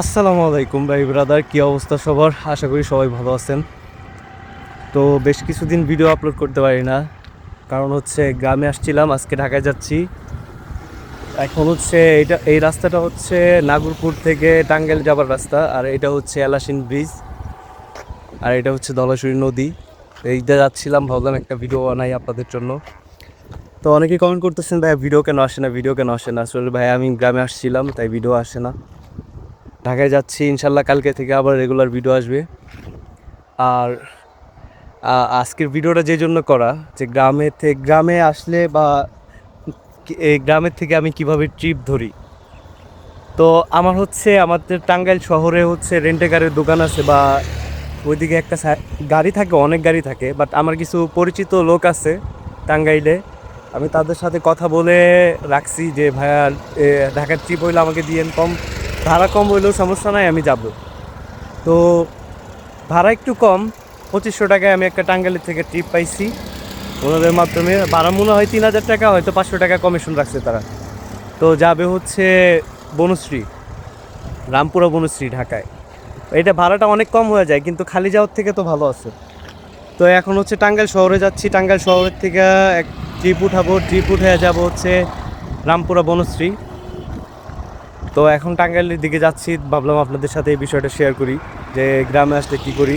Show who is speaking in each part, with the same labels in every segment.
Speaker 1: আসসালামু আলাইকুম ভাই ব্রাদার, কী অবস্থা সবার? আশা করি সবাই ভালো আছেন। তো বেশ কিছুদিন ভিডিও আপলোড করতে পারি না, কারণ হচ্ছে গ্রামে আসছিলাম, আজকে ঢাকায় যাচ্ছি। এখন হচ্ছে এটা, এই রাস্তাটা হচ্ছে নাগরপুর থেকে টাঙ্গাইল যাবার রাস্তা, আর এটা হচ্ছে এলাসিন ব্রিজ, আর এটা হচ্ছে দলাশুরি নদী। এইটা যাচ্ছিলাম, ভাবলাম একটা ভিডিও বানাই আপনাদের জন্য। তো অনেকেই কমেন্ট করতেছেন, ভাই, ভিডিও কেন আসে না? ভিডিও কেন আসে না? আসলে ভাই, আমি গ্রামে আসছিলাম, তাই ভিডিও আসে না। ঢাকায় যাচ্ছি, ইনশাল্লাহ কালকে থেকে আবার রেগুলার ভিডিও আসবে। আর আজকের ভিডিওটা যে জন্য করা, যে গ্রামে থেকে গ্রামে আসলে বা এই গ্রামের থেকে আমি কীভাবে ট্রিপ ধরি? তো আমার হচ্ছে, আমাদের টাঙ্গাইল শহরে হচ্ছে রেন্টে গাড়ির দোকান আছে বা ওইদিকে একটা গাড়ি থাকে, অনেক গাড়ি থাকে বাট আমার কিছু পরিচিত লোক আছে টাঙ্গাইলে। আমি তাদের সাথে কথা বলে রাখছি যে, ভাইয়া ঢাকার ট্রিপ হইলে আমাকে দিয়েন কম ভাড়া কম হইলেও সমস্যা নাই, আমি যাব। তো ভাড়া একটু কম, পঁচিশশো টাকায় আমি একটা টাঙ্গাইলের থেকে ট্রিপ পাইছি। ওনাদের মাধ্যমে ভাড়া মনে হয় তিন হাজার টাকা, হয়তো পাঁচশো টাকা কমিশন রাখছে তারা। তো যাবে হচ্ছে বনশ্রী, রামপুরা বনশ্রী, ঢাকায়। এটা ভাড়াটা অনেক কম হয়ে যায়, কিন্তু খালি যাওয়ার থেকে তো ভালো আছে। তো এখন হচ্ছে টাঙ্গাইল শহরে যাচ্ছি, টাঙ্গাইল শহরের থেকে এক ট্রিপ উঠাবো ট্রিপ উঠে যাব হচ্ছে রামপুরা বনশ্রী। তো এখন টাঙ্গাইলের দিকে যাচ্ছি, ভাবলাম আপনাদের সাথে এই বিষয়টা শেয়ার করি, যে গ্রামে আসলে কী করি।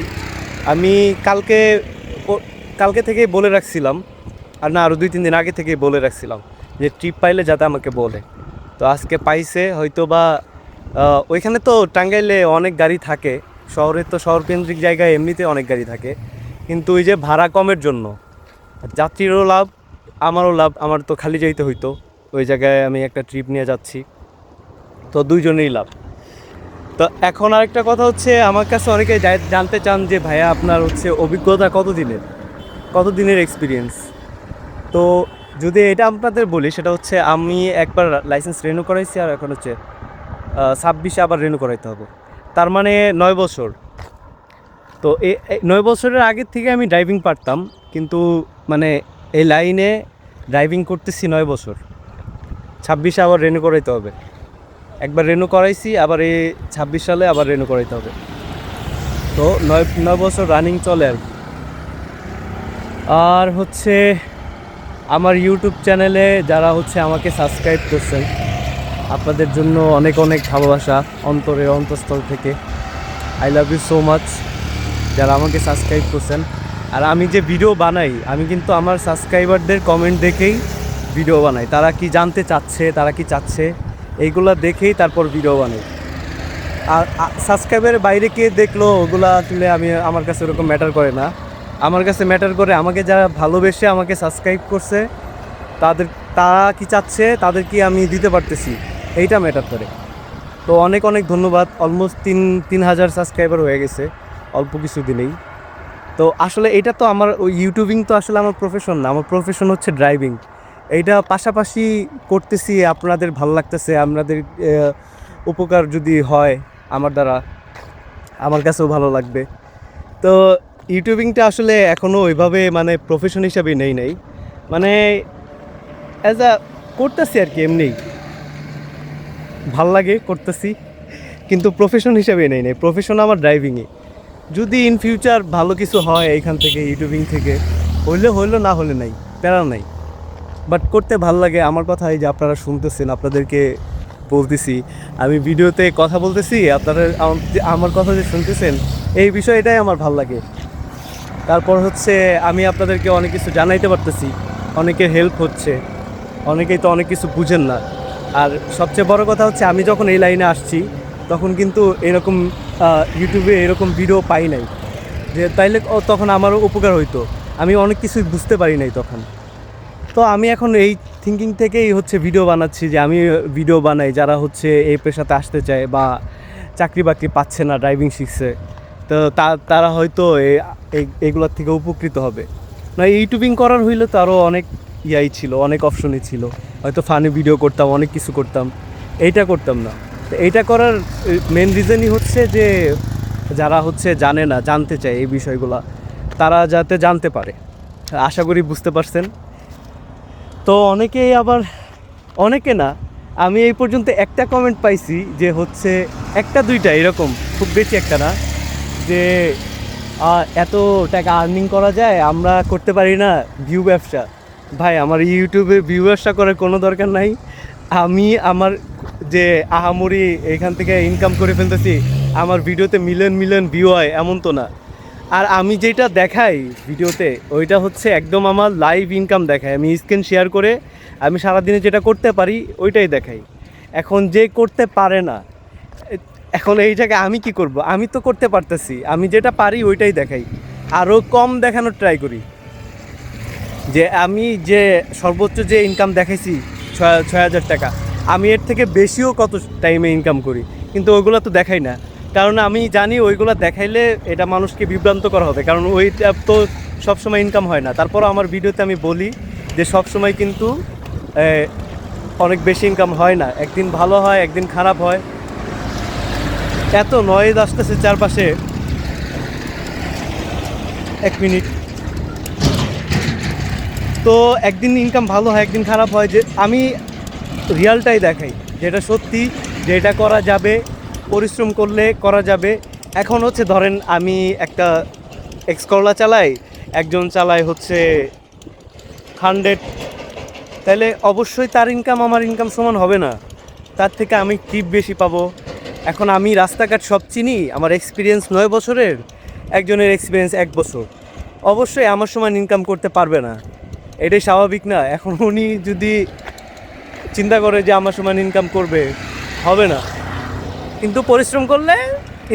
Speaker 1: আমি কালকে কালকে থেকেই বলে রাখছিলাম, আর না আরও দুই, তিন দিন আগে থেকেই বলে রাখছিলাম, যে ট্রিপ পাইলে যাতে আমাকে বলে। তো আজকে পাইছে হয়তো বা ওইখানে তো টাঙ্গাইলে অনেক গাড়ি থাকে শহরে তো শহরকেন্দ্রিক জায়গায় এমনিতে অনেক গাড়ি থাকে, কিন্তু ওই যে ভাড়া কমের জন্য, যাত্রীরও লাভ, আমারও লাভ, আমার তো খালি যাইতে হইতো, ওই জায়গায় আমি একটা ট্রিপ নিয়ে যাচ্ছি। তো দুইজনেই লাভ। তো এখন আরেকটা কথা হচ্ছে, আমার কাছে অনেকে জানতে চান যে, ভাইয়া, আপনার হচ্ছে অভিজ্ঞতা কত দিনের কত দিনের এক্সপিরিয়েন্স তো যদি এটা আপনাদের বলি, সেটা হচ্ছে আমি একবার লাইসেন্স রেনু করাইছি আর এখন হচ্ছে ছাব্বিশে আবার রেনু করাইতে হবে। তার মানে নয় বছর। তো এ, এ- নয় বছরের আগের থেকে আমি ড্রাইভিং পারতাম, কিন্তু মানে এই লাইনে ড্রাইভিং করতেছি নয় বছর। ছাব্বিশে আবার রেনু করাইতে হবে। একবার রেনু করাইছি, আবার এই ছাব্বিশ সালে আবার রেনু করাইতে হবে। তো নয় নয় বছর রানিং চলে আর কি। আর হচ্ছে আমার ইউটিউব চ্যানেলে যারা হচ্ছে আমাকে সাবস্ক্রাইব করছেন, আপনাদের জন্য অনেক অনেক ভালোবাসা অন্তরের অন্তঃস্থল থেকে। I love you so much যারা আমাকে সাবস্ক্রাইব করছেন। আর আমি যে ভিডিও বানাই, আমি কিন্তু আমার সাবস্ক্রাইবারদের কমেন্ট দেখেই ভিডিও বানাই। তারা কি জানতে চাচ্ছে, তারা কি চাচ্ছে? এইগুলো দেখেই তারপর ভিডিও বানাই। আর সাবস্ক্রাইবের বাইরে কে দেখল, ওগুলো আসলে আমি, আমার কাছে ওরকম ম্যাটার করে না। আমার কাছে ম্যাটার করে আমাকে যারা ভালোবেসে আমাকে সাবস্ক্রাইব করছে, তাদের, তারা কি চাচ্ছে, তাদের কি আমি দিতে পারতেছি? এইটা ম্যাটার করে। তো অনেক অনেক ধন্যবাদ। অলমোস্ট তিন তিন হাজার সাবস্ক্রাইবার হয়ে গেছে, অল্প কিছু দিনেই তো আসলে এটা তো আমার ইউটিউবিং তো আসলে আমার প্রফেশন না, আমার প্রফেশন হচ্ছে ড্রাইভিং এইটা পাশাপাশি করতেছি, আপনাদের ভালো লাগতেছে আপনাদের উপকার যদি হয় আমার দ্বারা, আমার কাছেও ভালো লাগবে। তো ইউটিউবিংটা আসলে এখনও ওইভাবে মানে প্রফেশন হিসাবে নেই নাই। মানে অ্যাজ আ করতেছি আর কি এমনি। ভালো লাগে করতেছি, কিন্তু প্রফেশন হিসাবে নেই নাই। প্রফেশন আমার ড্রাইভিংয়ে যদি ইন ফিউচার ভালো কিছু হয় এইখান থেকে, ইউটিউবিং থেকে, হইলে হইল, না হলে নাই, প্যারা নাই। বাট করতে ভালো লাগে আমার কথা এই যে আপনারা শুনতেছেন, আপনাদেরকে বলতেছি। আমি ভিডিওতে কথা বলতেছি যে আমার কথা যে শুনতেছেন, এই বিষয়টাই আমার ভালো লাগে। তারপর হচ্ছে আমি আপনাদেরকে অনেক কিছু জানাইতে পারতেছি, অনেকের হেল্প হচ্ছে, অনেকেই তো অনেক কিছু বুঝেন না। আর সবচেয়ে বড় কথা হচ্ছে আমি যখন এই লাইনে আসছি, তখন কিন্তু এরকম ইউটিউবে এরকম ভিডিও পাই নাই। যে তাইলে তখন আমারও উপকার হইতো। আমি অনেক কিছুই বুঝতে পারি নাই তখন। তো আমি এখন এই থিঙ্কিং থেকেই হচ্ছে ভিডিও বানাচ্ছি যে আমি ভিডিও বানাই যারা হচ্ছে এই পেশাতে আসতে চায় বা চাকরি বাকরি পাচ্ছে না ড্রাইভিং শিখছে। তো তারা হয়তো এগুলোর থেকে উপকৃত হবে। না ইউটিউবিং করার হইলে তো আরও অনেক ইয়াই ছিল, অনেক অপশনই ছিল। হয়তো ফানি ভিডিও করতাম, অনেক কিছু করতাম। এইটা করতাম না। তো এইটা করার মেন রিজনই হচ্ছে যে যারা হচ্ছে জানে না, জানতে চায় এই বিষয়গুলা, তারা যাতে জানতে পারে। আশা করি বুঝতে পারছেন। তো অনেকেই আবার, অনেকে না, আমি এই পর্যন্ত একটা কমেন্ট পাইছি যে হচ্ছে একটা দুইটা এরকম, খুব বেশি একটা না, যে এত টাকা আর্নিং করা যায়, আমরা করতে পারি না ভিউ ব্যবসা। ভাই, আমার ইউটিউবে ভিউ ব্যবসা করার কোনো দরকার নাই। আমি আমার যে আহামরি এখান থেকে ইনকাম করে ফেলতেছি, আমার ভিডিওতে মিলিয়ন মিলিয়ন ভিউ হয়, এমন তো না। আর আমি যেটা দেখাই ভিডিওতে, ওইটা হচ্ছে একদম আমার লাইভ ইনকাম দেখায়। আমি স্ক্রিন শেয়ার করে আমি সারাদিনে যেটা করতে পারি, ওইটাই দেখাই। এখন যে করতে পারে না, এখন এই জায়গায় আমি কি করব? আমি তো করতে পারতেছি, আমি যেটা পারি, ওইটাই দেখাই। আরও কম দেখানোর ট্রাই করি। যে আমি যে সর্বোচ্চ যে ইনকাম দেখাইছি, ছয় ছয় হাজার টাকা, আমি এর থেকে বেশিও কত টাইমে ইনকাম করি? কিন্তু ওইগুলো তো দেখাই না। কারণ আমি জানি ওইগুলো দেখাইলে এটা মানুষকে বিভ্রান্ত করা হবে, কারণ ওইটা তো সবসময় ইনকাম হয় না। তারপর আমার ভিডিওতে আমি বলি যে সবসময় কিন্তু অনেক বেশি ইনকাম হয় না। একদিন ভালো হয়, একদিন খারাপ হয়। এত নয়েজ আসতেছে চারপাশে। এক মিনিট। তো একদিন ইনকাম ভালো হয়, একদিন খারাপ হয়, যে আমি রিয়ালটাই দেখাই, যেটা সত্যি, যে এটা করা যাবে। পরিশ্রম করলে করা যাবে। এখন হচ্ছে ধরেন আমি একটা এক্সকরলা চালাই, একজন চালায় হচ্ছে হান্ড্রেড তাহলে অবশ্যই তার ইনকাম আমার ইনকাম সমান হবে না। তার থেকে আমি টিপ বেশি পাবো। এখন আমি রাস্তাঘাট সব চিনি, আমার এক্সপিরিয়েন্স নয় বছরের, একজনের এক্সপিরিয়েন্স এক বছর। অবশ্যই আমার সমান ইনকাম করতে পারবে না। এটাই স্বাভাবিক না। এখন উনি যদি চিন্তা করে যে আমার সমান ইনকাম করবে, হবে না। কিন্তু পরিশ্রম করলে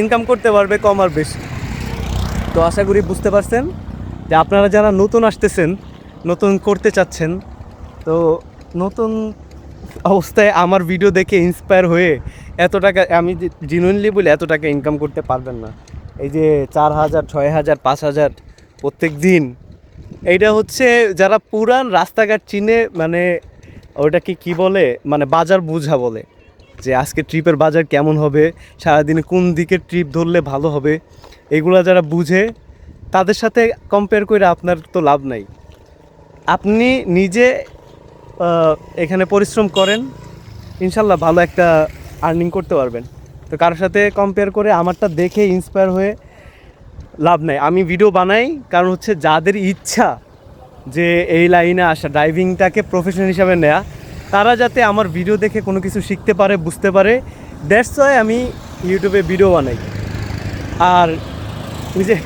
Speaker 1: ইনকাম করতে পারবে কম আর বেশি। তো আশা করি বুঝতে পারছেন যে আপনারা যারা নতুন আসতেছেন, নতুন করতে চাচ্ছেন, তো নতুন অবস্থায় আমার ভিডিও দেখে ইন্সপায়ার হয়ে এত টাকা, আমি জিনুইনলি বলে এত টাকা ইনকাম করতে পারবেন না। এই যে চার হাজার, ছয় হাজার, পাঁচ হাজার প্রত্যেক দিন, এইটা হচ্ছে যারা পুরান রাস্তাঘাট চিনে মানে ওটাকে কি বলে? মানে বাজার বুঝা বলে। যে আজকে ট্রিপের বাজার কেমন হবে, সারাদিনে কোন দিকে ট্রিপ ধরলে ভালো হবে, এগুলো যারা বুঝে, তাদের সাথে কম্পেয়ার করে আপনার তো লাভ নাই। আপনি নিজে এখানে পরিশ্রম করেন, ইনশাল্লাহ ভালো একটা আর্নিং করতে পারবেন। তো কারোর সাথে কম্পেয়ার করে আমারটা দেখে ইন্সপায়ার হয়ে লাভ নাই। আমি ভিডিও বানাই, কারণ হচ্ছে যাদের ইচ্ছা যে এই লাইনে আসা ড্রাইভিংটাকে প্রফেশন হিসাবে নেয়া তারা যাতে আমার ভিডিও দেখে কোনো কিছু শিখতে পারে, বুঝতে পারে। দ্যাটস ওয়াই আমি ইউটিউবে ভিডিও বানাই। আর ওই যে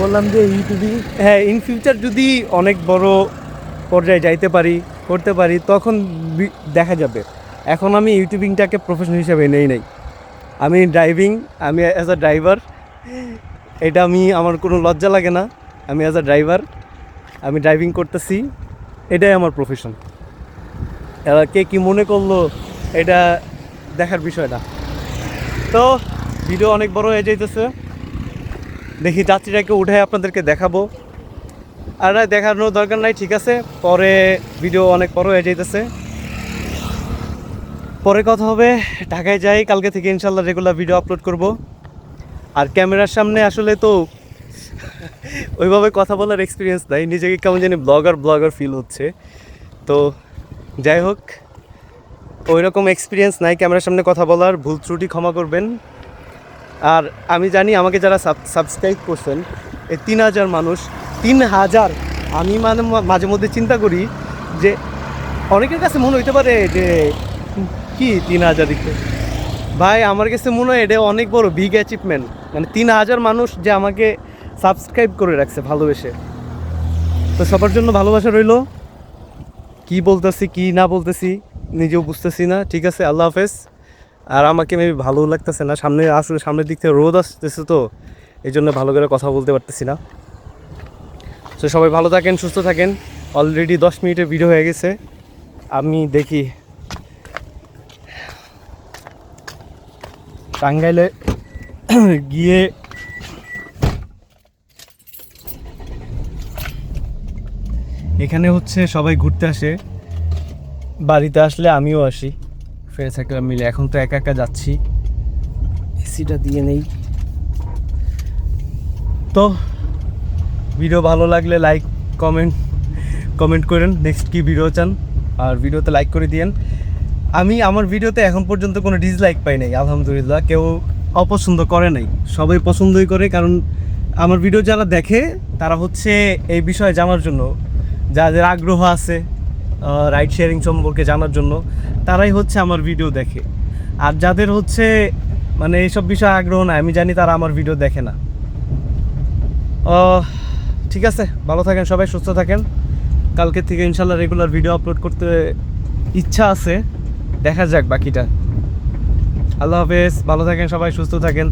Speaker 1: বললাম যে ইউটিউবে হ্যাঁ ইন ফিউচার যদি অনেক বড় পর্যায়ে যাইতে পারি, করতে পারি, তখন দেখা যাবে। এখন আমি ইউটিউবিংটাকে প্রফেশন হিসাবে নেই নাই। আমি ড্রাইভিং আমি অ্যাজ আ ড্রাইভার এটা আমি, আমার কোনো লজ্জা লাগে না। আমি অ্যাজ আ ড্রাইভার আমি ড্রাইভিং করতেছি, এটাই আমার প্রফেশন এবার কে কী মনে করল, এটা দেখার বিষয় না। তো, ভিডিও অনেক বড় হয়ে যাইতেছে। দেখি যাত্রীটাকে উঠে আপনাদেরকে দেখাবো। আর দেখানোর দরকার নাই, ঠিক আছে। পরে ভিডিও অনেক বড় হয়ে যাইতেছে। পরে কথা হবে, ঢাকায় যাই, কালকে থেকে ইনশাল্লাহ রেগুলার ভিডিও আপলোড করব। আর ক্যামেরার সামনে আসলে তো ওইভাবে কথা বলার এক্সপিরিয়েন্স নাই। নিজেকে কেমন জানি ব্লগার ব্লগার ফিল হচ্ছে। তো যাই হোক ওই রকম এক্সপিরিয়েন্স নাই ক্যামেরার সামনে কথা বলার, ভুল ত্রুটি ক্ষমা করবেন। আর আমি জানি আমাকে যারা সাবস্ক্রাইব করছেন, এই তিন হাজার মানুষ, তিন হাজার আমি মানে মাঝে মধ্যে চিন্তা করি যে অনেকের কাছে মনে হইতে পারে যে কি তিন হাজার দিকে ভাই, আমার কাছে মনে হয় এটা অনেক বড় বিগ অ্যাচিভমেন্ট মানে তিন হাজার মানুষ যে আমাকে সাবস্ক্রাইব করে রাখছে ভালোবেসে। তো সবার জন্য ভালোবাসা রইল। কি বলতেছি, কি না বলতেছি, নিজেও বুঝতেছি না। ঠিক আছে, আল্লাহ হাফেজ। আর আমাকে মেবি ভালো লাগতেছে না। সামনে আসলে সামনের দিক থেকে রোদ আসতেছে তো, এই জন্য ভালো করে কথা বলতে পারতেছি না। তো সবাই ভালো থাকেন, সুস্থ থাকেন। অলরেডি দশ মিনিটের ভিডিও হয়ে গেছে। আমি দেখি। টাঙ্গাইলে গিয়ে এখানে হচ্ছে সবাই ঘুরতে আসে। বাড়িতে আসলে আমিও আসি। ফ্রেন্ড সার্কেল মিলে। এখন তো একা একা যাচ্ছি। এসিটা দিয়ে নেই। তো ভিডিও ভালো লাগলে লাইক কমেন্ট কমেন্ট করেন। নেক্সট কি ভিডিও চান? আর ভিডিওতে লাইক করে দিয়েন। আমি আমার ভিডিওতে এখন পর্যন্ত কোনো ডিসলাইক পাই নাই, আলহামদুলিল্লাহ। কেউ অপছন্দ করে নাই। সবাই পছন্দই করে, কারণ আমার ভিডিও যারা দেখে, তারা হচ্ছে এই বিষয়ে জানার জন্য যাদের আগ্রহ আছে রাইড শেয়ারিং সম্পর্কে জানার জন্য, তারাই হচ্ছে আমার ভিডিও দেখে। আর যাদের হচ্ছে মানে এইসব বিষয়ে আগ্রহ নাই, আমি জানি তারা আমার ভিডিও দেখে না। ঠিক আছে, ভালো থাকেন সবাই, সুস্থ থাকেন। কালকে থেকে ইনশাল্লাহ রেগুলার ভিডিও আপলোড করতে ইচ্ছা আছে। দেখা যাক বাকিটা। আল্লাহ হাফেজ, ভালো থাকেন সবাই, সুস্থ থাকেন।